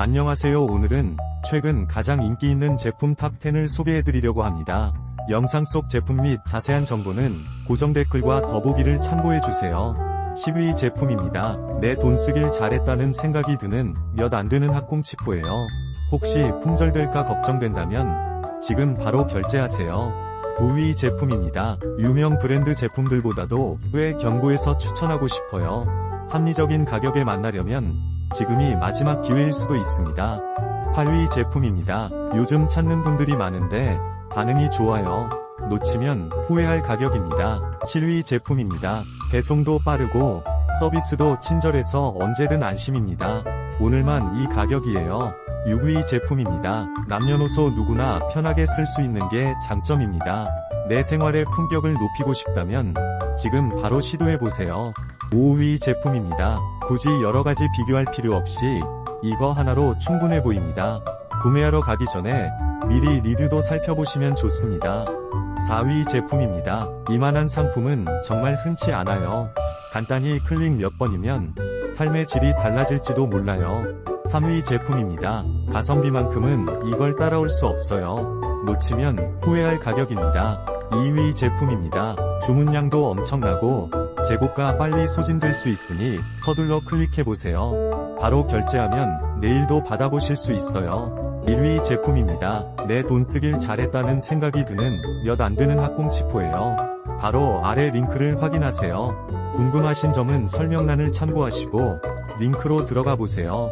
안녕하세요 오늘은 최근 가장 인기 있는 제품 탑10을 소개해드리려고 합니다. 영상 속 제품 및 자세한 정보는 고정 댓글과 더보기를 참고해주세요. 10위 제품입니다. 내 돈 쓰길 잘했다는 생각이 드는 몇 안 되는 학공치포예요. 혹시 품절될까 걱정된다면 지금 바로 결제하세요. 9위 제품입니다. 유명 브랜드 제품들보다도 꽤 경고해서 추천하고 싶어요. 합리적인 가격에 만나려면 지금이 마지막 기회일 수도 있습니다. 8위 제품입니다. 요즘 찾는 분들이 많은데 반응이 좋아요. 놓치면 후회할 가격입니다. 7위 제품입니다. 배송도 빠르고 서비스도 친절해서 언제든 안심입니다. 오늘만 이 가격이에요. 6위 제품입니다. 남녀노소 누구나 편하게 쓸 수 있는 게 장점입니다. 내 생활의 품격을 높이고 싶다면 지금 바로 시도해보세요. 5위 제품입니다. 굳이 여러가지 비교할 필요 없이 이거 하나로 충분해 보입니다. 구매하러 가기 전에 미리 리뷰도 살펴보시면 좋습니다. 4위 제품입니다. 이만한 상품은 정말 흔치 않아요. 간단히 클릭 몇 번이면 삶의 질이 달라질지도 몰라요. 3위 제품입니다. 가성비만큼은 이걸 따라올 수 없어요. 놓치면 후회할 가격입니다. 2위 제품입니다. 주문량도 엄청나고 재고가 빨리 소진될 수 있으니 서둘러 클릭해보세요. 바로 결제하면 내일도 받아보실 수 있어요. 1위 제품입니다. 내 돈 쓰길 잘했다는 생각이 드는 몇 안 되는 학공치포예요. 바로 아래 링크를 확인하세요. 궁금하신 점은 설명란을 참고하시고 링크로 들어가 보세요.